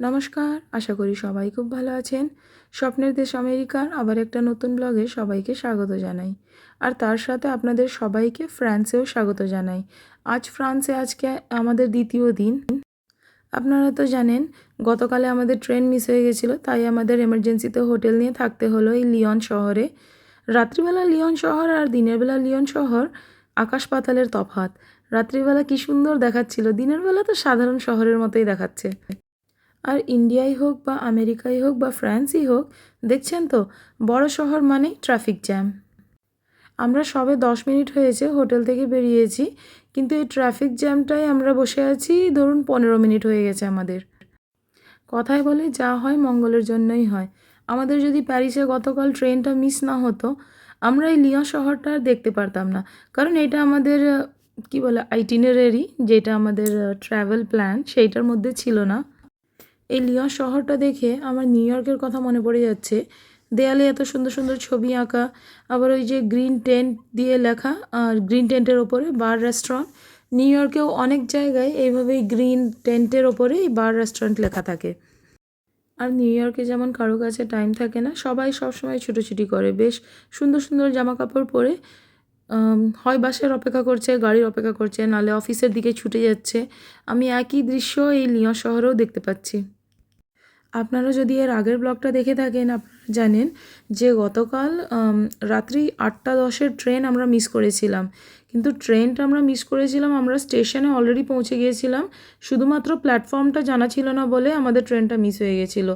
নমস্কার, আশা করি সবাই খুব ভালো আছেন। স্বপ্নের দেশ আমেরিকার আবার একটা নতুন ব্লগে সবাইকে স্বাগত জানাই। আর তার সাথে আপনাদের সবাইকে ফ্রান্সেও স্বাগত জানাই। আজ ফ্রান্সে আজকে আমাদের দ্বিতীয় দিন। আপনারা তো জানেন, গতকালে আমাদের ট্রেন মিস হয়ে গেছিল, তাই আমাদের এমার্জেন্সিতে হোটেল নিয়ে থাকতে হলো এই লিওন শহরে। রাত্রিবেলা লিওন শহর আর দিনের বেলা লিওন শহর আকাশ পাতালের তফাত রাত্রিবেলা কি সুন্দর দেখাচ্ছিল, দিনের বেলা তো সাধারণ শহরের মতোই দেখাচ্ছে। আর ইন্ডিয়াই হোক বা আমেরিকাই হোক বা ফ্রান্সই হোক, দেখছেন তো? বড় শহর মানেই ট্রাফিক জ্যাম। আমরা সবে দশ মিনিট হয়েছে হোটেল থেকে বেরিয়েছি, কিন্তু এই ট্রাফিক জ্যামটাই আমরা বসে আছি, ধরুন পনেরো মিনিট হয়ে গেছে আমাদের। কথায় বলে যা হয় মঙ্গলের জন্যই হয়। আমাদের যদি প্যারিসে গতকাল ট্রেনটা মিস না হতো, আমরা এই লিয়ন শহরটা আর দেখতে পারতাম না। কারণ এটা আমাদের, কি বলে আইটিনারি যেটা আমাদের ট্রাভেল প্ল্যান সেইটার মধ্যে ছিল না। এই লিয়ন শহরটা দেখে আমার নিউ ইয়র্কের কথা মনে পড়ে যাচ্ছে। দেয়ালে এত সুন্দর সুন্দর ছবি আঁকা, আবার ওই যে গ্রিন টেন্ট দিয়ে লেখা, আর গ্রিন টেন্টের ওপরে বার রেস্টুরেন্ট। নিউ ইয়র্কেও অনেক জায়গায় এইভাবেই গ্রিন টেন্টের ওপরে এই বার রেস্টুরেন্ট লেখা থাকে। আর নিউ ইয়র্কে যেমন কারও কাছে টাইম থাকে না, সবাই সবসময় ছুটোছুটি করে। বেশ সুন্দর সুন্দর জামা কাপড় পরে হয় বাসের অপেক্ষা করছে, গাড়ির অপেক্ষা করছে, নালে অফিসের দিকে ছুটে যাচ্ছে। আমি একই দৃশ্য এই লিয়ন শহরেও দেখতে পাচ্ছি। আপনারা যদি এর আগের ব্লগটা দেখে থাকেন আপনারা জানেন যে গতকাল রাত্রি আটটা দশের ট্রেন আমরা মিস করেছিলাম। কিন্তু ট্রেনটা আমরা মিস করেছিলাম, আমরা স্টেশনে অলরেডি পৌঁছে গিয়েছিলাম। শুধুমাত্র প্ল্যাটফর্মটা জানা ছিল না বলে আমাদের ট্রেনটা মিস হয়ে গেছিল।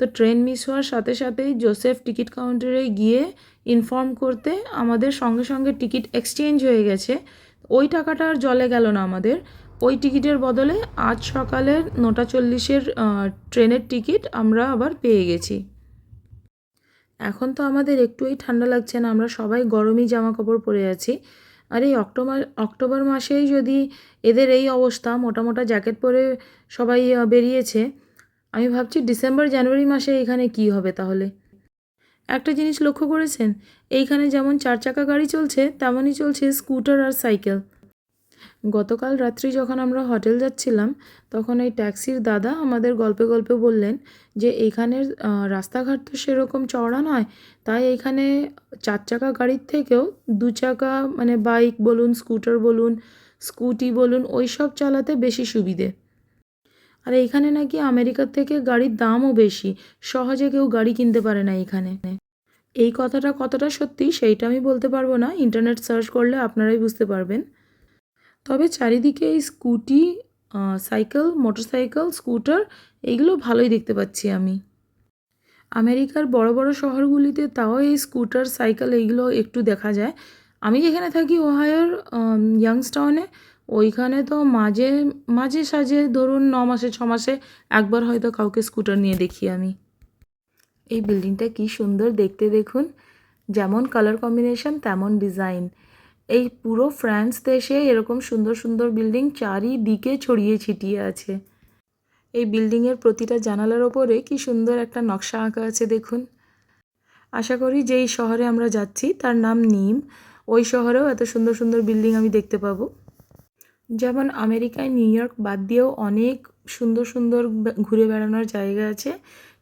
তো ট্রেন মিস হওয়ার সাথে সাথেই জোসেফ টিকিট কাউন্টারে গিয়ে ইনফর্ম করতে আমাদের সঙ্গে সঙ্গে টিকিট এক্সচেঞ্জ হয়ে গেছে। ওই টাকাটা আর জলে গেল না আমাদের। ওই টিকিটের বদলে আজ সকালের নটা চল্লিশের ট্রেনের টিকিট আমরা আবার পেয়ে গেছি। এখন তো আমাদের একটুই ঠান্ডা লাগছে না, আমরা সবাই গরমই জামা কাপড় পরে আছি। আর এই অক্টোবর অক্টোবর মাসেই যদি এদের এই অবস্থা, মোটা মোটা জ্যাকেট পরে সবাই বেরিয়েছে, আমি ভাবছি ডিসেম্বর, জানুয়ারি মাসে এখানে কি হবে তাহলে? একটা জিনিস লক্ষ্য করেছেন? এইখানে যেমন চার চাকা গাড়ি চলছে, তেমনই চলছে স্কুটার আর সাইকেল। গতকাল রাত্রি যখন আমরা হোটেল যাচ্ছিলাম, তখন এই ট্যাক্সির দাদা আমাদের গল্পে গল্পে বললেন যে, এইখানের রাস্তাঘাট তো সেরকম চওড়া নয়। তাই এইখানে চার চাকা গাড়ির থেকেও দু চাকা মানে বাইক বলুন, স্কুটার বলুন, স্কুটি বলুন, ওই সব চালাতে বেশি সুবিধে। আর এইখানে নাকি আমেরিকার থেকে গাড়ির দামও বেশি। সহজে কেউ গাড়ি কিনতে পারে না এইখানে। এই কথাটা কতটা সত্যি, সেইটা আমি বলতে পারব না। ইন্টারনেট সার্চ করলে আপনারাই বুঝতে পারবেন। তবে চারিদিকে এই স্কুটি সাইকেল, মোটরসাইকেল, স্কুটার এইগুলো ভালোই দেখতে পাচ্ছি আমি। আমেরিকার বড় বড় শহরগুলিতে তাও এই স্কুটার, সাইকেল এইগুলো একটু দেখা যায়। আমি যেখানে থাকি ওহায়োর ইয়াংস্টাউনে, ওইখানে তো মাঝে মাঝে সাঝে ধরুন ন মাসে, ছ মাসে একবার হয়তো কাউকে স্কুটার নিয়ে দেখি আমি। এই বিল্ডিংটা কি সুন্দর দেখতে দেখুন। যেমন কালার কম্বিনেশন, তেমন ডিজাইন। এই পুরো ফ্রান্স দেশে এরকম সুন্দর সুন্দর বিল্ডিং চারিদিকে ছড়িয়ে ছিটিয়ে আছে। এই বিল্ডিংয়ের প্রতিটা জানালার ওপরে কি সুন্দর একটা নকশা আঁকা আছে দেখুন। আশা করি যেই শহরে আমরা যাচ্ছি তার নাম নিম। ওই শহরেও এত সুন্দর সুন্দর বিল্ডিং আমি দেখতে পাবো। যেমন আমেরিকায় নিউ ইয়র্ক বাদ দিয়েও অনেক সুন্দর সুন্দর ঘুরে বেড়ানোর জায়গা আছে।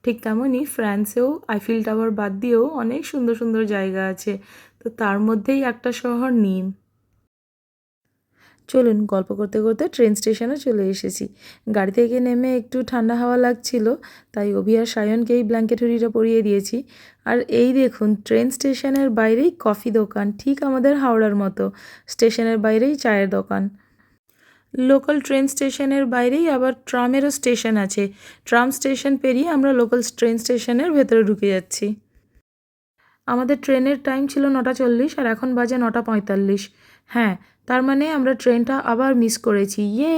ঠিক তেমনই ফ্রান্সেও আইফিল টাওয়ার বাদ দিয়েও অনেক সুন্দর সুন্দর জায়গা আছে। তো তার মধ্যেই একটা শহর নিম। চলুন, গল্প করতে করতে ট্রেন স্টেশনে চলে এসেছি। গাড়ি থেকে নেমে একটু ঠান্ডা হাওয়া লাগছিল, তাই অভি আর সায়নকে এই ব্ল্যাঙ্কেট হুড়িটা পরিয়ে দিয়েছি। আর এই দেখুন ট্রেন স্টেশনের বাইরেই কফি দোকান, ঠিক আমাদের হাওড়ার মতো। স্টেশনের বাইরেই চায়ের দোকান। লোকাল ট্রেন স্টেশনের বাইরেই আবার ট্রামেরও স্টেশন আছে। ট্রাম স্টেশন পেরিয়ে আমরা লোকাল ট্রেন স্টেশনের ভেতরে ঢুকে যাচ্ছি। আমাদের ট্রেনের টাইম ছিল নটা চল্লিশ আর এখন বাজে নটা পঁয়তাল্লিশ। হ্যাঁ তার মানে আমরা ট্রেনটা আবার মিস করেছি। ইয়ে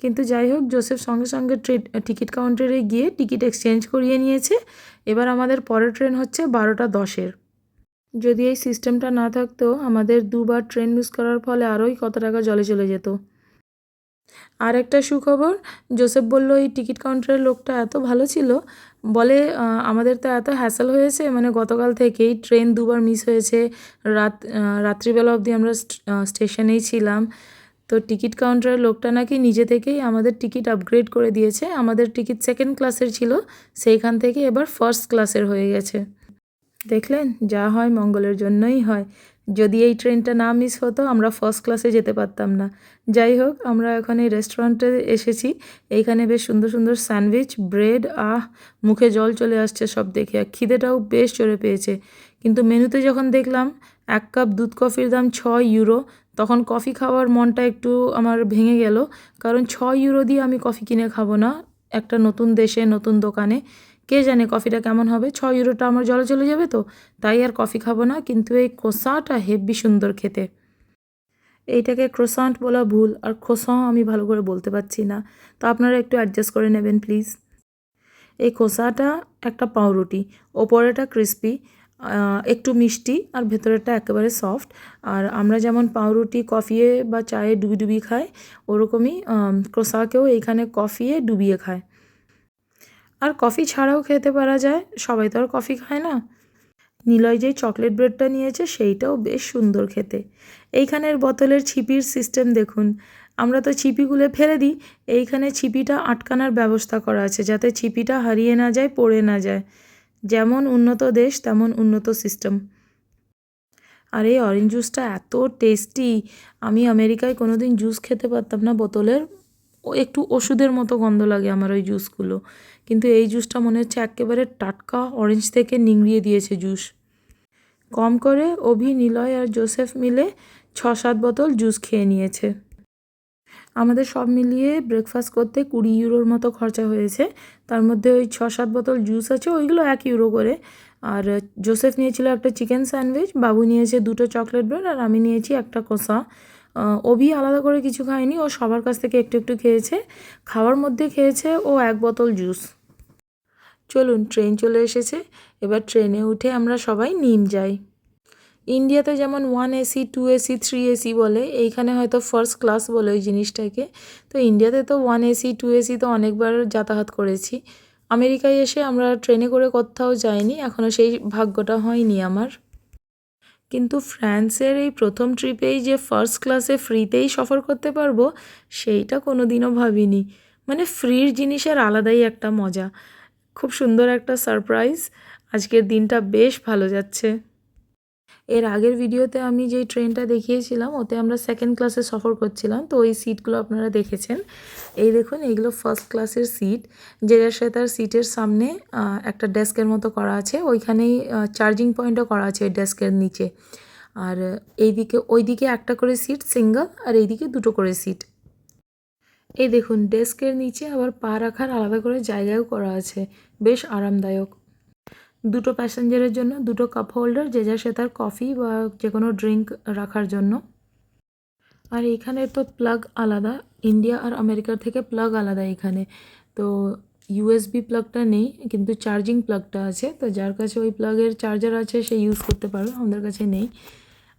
কিন্তু যাই হোক, জোসেফ সঙ্গে সঙ্গে টিকিট কাউন্টারে গিয়ে টিকিট এক্সচেঞ্জ করিয়ে নিয়েছে। এবার আমাদের পরের ট্রেন হচ্ছে বারোটা দশের। যদি এই সিস্টেমটা না থাকতো, আমাদের দুবার ট্রেন মিস করার ফলে আরোই কত টাকা জলে চলে যেত। আর একটা সুখবর, জোসেফ বলল, এই টিকিট কাউন্টারের লোকটা এত ভালো ছিল। বলে আমাদের তো এত হ্যাসেল হয়েছে মানে গতকাল থেকেই ট্রেন দুবার মিস হয়েছে। রাত রাত্রিবেলা অবধি আমরা স্টেশনেই ছিলাম। তো টিকিট কাউন্টারের লোকটা নাকি নিজে থেকেই আমাদের টিকিট আপগ্রেড করে দিয়েছে। আমাদের টিকিট সেকেন্ড ক্লাসের ছিল, সেইখান থেকে এবার ফার্স্ট ক্লাসের হয়ে গেছে। দেখলেন, যা হয় মঙ্গলের জন্যই হয়। যদি এই ট্রেনটা না মিস হতো, আমরা ফার্স্ট ক্লাসে যেতে পারতাম না। যাই হোক, আমরা এখন এই রেস্টুরেন্টে এসেছি। এইখানে বেশ সুন্দর সুন্দর স্যান্ডউইচ ব্রেড আহ, মুখে জল চলে আসছে সব দেখে। আর খিদেটাও বেশ চড়ে পেয়েছে। কিন্তু মেনুতে যখন দেখলাম এক কাপ দুধ কফির দাম ছ ইউরো তখন কফি খাওয়ার মনটা একটু আমার ভেঙে গেল। কারণ ছ ইউরো দিয়ে আমি কফি কিনে খাব না। একটা নতুন দেশে, নতুন দোকানে। কে জানে কফিটা কেমন হবে? ছ ইউরোটা আমার জলে চলে যাবে তো? তাই আর কফি খাব না, কিন্তু এই কোসাটা হেব্বি সুন্দর খেতে। এইটাকে ক্রোসান্ট বলা ভুল, আর খোসাঁ আমি ভালো করে বলতে পারছি না। তো আপনারা একটু অ্যাডজাস্ট করে নেবেন প্লিজ এই খোসাটা একটা পাউরুটি ওপরেটা ক্রিস্পি একটু মিষ্টি, আর ভেতরেরটা একেবারে সফট আর আমরা যেমন পাউরুটি কফিয়ে বা চায়ে ডুবি ডুবি খাই, ওরকমই ক্রোসাকেও এইখানে কফিয়ে ডুবিয়ে খায়। আর কফি ছাড়াও খেতে পারা যায়। সবাই তো আর কফি খায় না। নিলয় যেই চকলেট ব্রেডটা নিয়েছে, সেইটাও বেশ সুন্দর খেতে। এইখানের বোতলের ছিপির সিস্টেম দেখুন। আমরা তো ছিপিগুলো ফেলে দিই। এইখানে ছিপিটা আটকানোর ব্যবস্থা করা আছে, যাতে ছিপিটা হারিয়ে না যায়, পড়ে না যায়। যেমন উন্নত দেশ, তেমন উন্নত সিস্টেম আর এই অরেঞ্জ জুসটা এত টেস্টি আমি আমেরিকায় কোনো দিন জুস খেতে পারতাম না। বোতলের ও একটু ওষুধের মতো গন্ধ লাগে আমার ওই জুসগুলো কিন্তু এই জুসটা মনে হচ্ছে একেবারে টাটকা অরেঞ্জ থেকে নিংড়িয়ে দিয়েছে জুস। কম করে অভি, নিলয় আর জোসেফ মিলে ছ সাত বোতল জুস খেয়ে নিয়েছে। আমাদের সব মিলিয়ে ব্রেকফাস্ট করতে কুড়ি ইউরোর মতো খরচা হয়েছে। তার মধ্যে ওই ছ সাত বোতল জুস আছে, ওইগুলো এক ইউরো করে। আর জোসেফ নিয়েছিল একটা চিকেন স্যান্ডউইচ, বাবু নিয়েছে দুটো চকলেট ব্রেড আর আমি নিয়েছি একটা কষা। অভি আলাদা করে কিছু খায়নি, ও সবার কাছ থেকে একটু একটু খেয়েছে। খাওয়ার মধ্যে খেয়েছে ও এক বোতল জুস। চলুন, ট্রেন চলে এসেছে। এবার ট্রেনে উঠে আমরা সবাই নিম যাই। ইন্ডিয়াতে যেমন one AC two AC three AC বলে, এইখানে হয়তো ফার্স্ট ক্লাস বলে ওই জিনিসটাকে। তো ইন্ডিয়াতে তো ওয়ান এসি টু এসি তো অনেকবার যাতায়াত করেছি। আমেরিকায় এসে আমরা ট্রেনে করে কোথাও যাইনি এখনও সেই ভাগ্যটা হয়নি আমার। কিন্তু ফ্রান্সের এই প্রথম ট্রিপেই যে ফার্স্ট ক্লাসে ফ্রিতেই সফর করতে পারব, সেইটা কোনো দিনও ভাবিনি। মানে ফ্রির জিনিসের আলাদাই একটা মজা। খুব সুন্দর একটা সারপ্রাইজ আজকের দিনটা বেশ ভালো যাচ্ছে। এর আগের ভিডিওতে আমি যেই ট্রেনটা দেখিয়েছিলাম, ওতে আমরা সেকেন্ড ক্লাসে সফর করছিলাম, তো ওই সিটগুলো আপনারা দেখেছেন। এই দেখুন, এইগুলো ফার্স্ট ক্লাসের সিট যে যার সাথে তার সিটের সামনে একটা ডেস্কের মতো করা আছে। ওইখানেই চার্জিং পয়েন্টও করা আছে ওই ডেস্কের নিচে। আর, এইদিকে, ওইদিকে একটা করে সিট সিঙ্গল আর এইদিকে দুটো করে সিট এই দেখুন, ডেস্কের নিচে আবার পা রাখার আলাদা করে জায়গাও করা আছে। বেশ আরামদায়ক। দুটো প্যাসেঞ্জারের জন্য দুটো কাপ হোল্ডার, যে যা সে তার কফি বা যে কোনো ড্রিঙ্ক রাখার জন্য। আর এখানে তো প্লাগ আলাদা, ইন্ডিয়া আর আমেরিকার থেকে প্লাগ আলাদা এখানে। তো ইউএসবি প্লাগটা নেই, কিন্তু চার্জিং প্লাগটা আছে। তো যার কাছে ওই প্লাগের চার্জার আছে, সে ইউজ করতে পারবে, আমাদের কাছে নেই।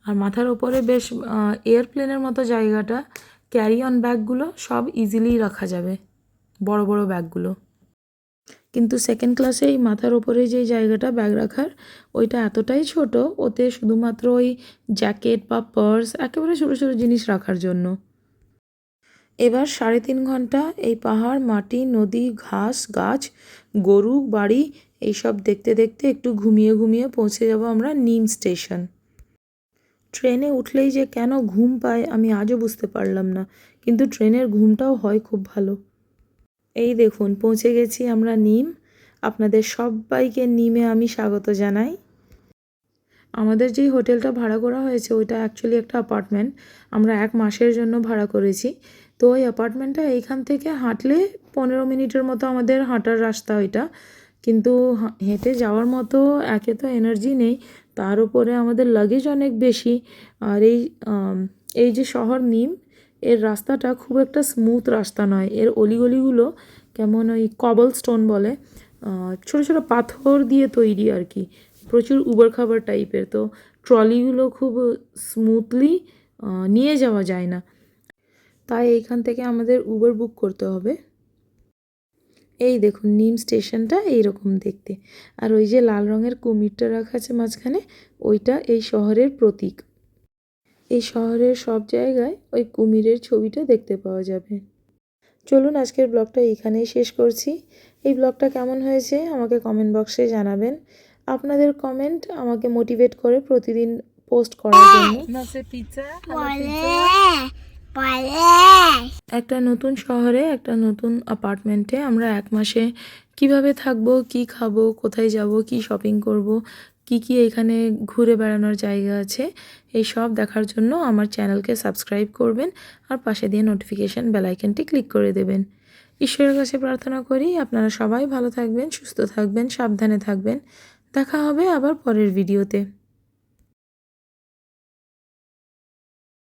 আর মাথার ওপরে বেশ এয়ারপ্লেনের মতো জায়গাটা ক্যারি অন ব্যাগগুলো সব ইজিলি রাখা যাবে, বড় বড় ব্যাগগুলো। কিন্তু সেকেন্ড ক্লাসে এই মাথার ওপরে যে জায়গাটা ব্যাগ রাখার, ওইটা এতটাই ছোট, ওতে শুধুমাত্র ওই জ্যাকেট বা পার্স একেবারে ছোটো ছোটো জিনিস রাখার জন্য। এবার সাড়ে তিন ঘণ্টা এই পাহাড়, মাটি, নদী, ঘাস, গাছ, গরু, বাড়ি, এইসব দেখতে দেখতে একটু ঘুমিয়ে ঘুমিয়ে পৌঁছে যাব আমরা নিম স্টেশন। ট্রেনে উঠলেই যে কেন ঘুম পায় আমি আজও বুঝতে পারলাম না, কিন্তু ট্রেনের ঘুমটাও হয় খুব ভালো। এই দেখুন, পৌঁছে গেছি আমরা নিম। আপনাদের সবাইকে নিমে আমি স্বাগত জানাই। আমাদের যেই হোটেলটা ভাড়া করা হয়েছে, ওইটা অ্যাকচুয়ালি একটা অ্যাপার্টমেন্ট আমরা এক মাসের জন্য ভাড়া করেছি। তো ওই অ্যাপার্টমেন্টটা এইখান থেকে হাঁটলে পনেরো মিনিটের মতো আমাদের হাঁটার রাস্তা ওইটা। কিন্তু হেঁটে যাওয়ার মতো একে তো এনার্জি নেই। তার উপরে আমাদের লাগেজ অনেক বেশি। আর এই এই যে শহর নিম, এর রাস্তাটা খুব একটা স্মুথ রাস্তা নয়। এর অলিগলিগুলো কেমন ওই কবল স্টোন বলে ছোটো ছোটো পাথর দিয়ে তৈরি আর কি। প্রচুর উবর খাবার টাইপের তো ট্রলিগুলো খুব স্মুথলি নিয়ে যাওয়া যায় না। তাই এইখান থেকে আমাদের উবার বুক করতে হবে। এই দেখুন নিম স্টেশনটা এইরকম দেখতে। আর ওই যে লাল রঙের কুমিরটা রাখা আছে মাঝখানে ওইটা এই শহরের প্রতীক। এই শহরের সব জায়গায় ওই কুমিরের ছবিটা দেখতে পাওয়া যাবে। চলুন আজকের ব্লগটা এইখানেই শেষ করছি। এই ব্লগটা কেমন হয়েছে আমাকে কমেন্ট বক্সে জানাবেন। আপনাদের কমেন্ট আমাকে মোটিভেট করে প্রতিদিন পোস্ট করার জন্য। একটা নতুন শহরে, একটা নতুন অ্যাপার্টমেন্টে আমরা এক মাসে কীভাবে থাকব, কি খাব, কোথায় যাব, কি শপিং করব, কি কি এখানে ঘুরে বেড়ানোর জায়গা আছে, এই সব দেখার জন্য আমার চ্যানেলকে সাবস্ক্রাইব করবেন আর পাশে দিয়ে নোটিফিকেশান বেলাইকনটি ক্লিক করে দেবেন। ঈশ্বরের কাছে প্রার্থনা করি, আপনারা সবাই ভালো থাকবেন, সুস্থ থাকবেন, সাবধানে থাকবেন। দেখা হবে আবার পরের ভিডিওতে